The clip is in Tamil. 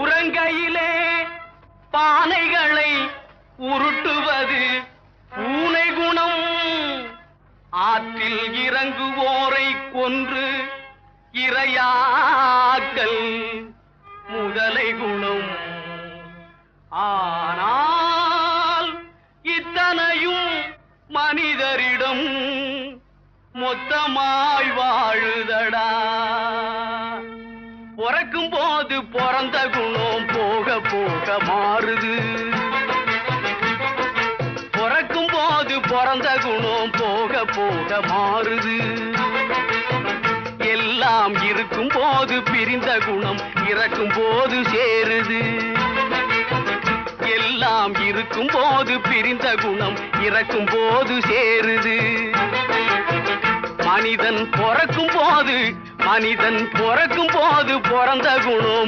உறங்கையிலே பானைகளை உருட்டுவது பூனை குணம். ஆற்றில் இறங்குவோரை கொன்று இரையாக்கல் முதலை குணம். ஆனால் இத்தனையும் மனிதரிடம் மொத்தமாய் வாழுதடா. பிறக்கும் போது பிறந்த குணம் போக போக மாறுது. பிறக்கும் போது பிறந்த குணம் போக போக மாறுது. எல்லாம் இருக்கும் போது பிரிந்த குணம் இறக்கும் போது சேருது. எல்லாம் இருக்கும் போது பிரிந்த குணம் இறக்கும் போது சேருது. மனிதன் பிறக்கும் போது மனிதன் பிறக்கும் போது பிறந்த குணம்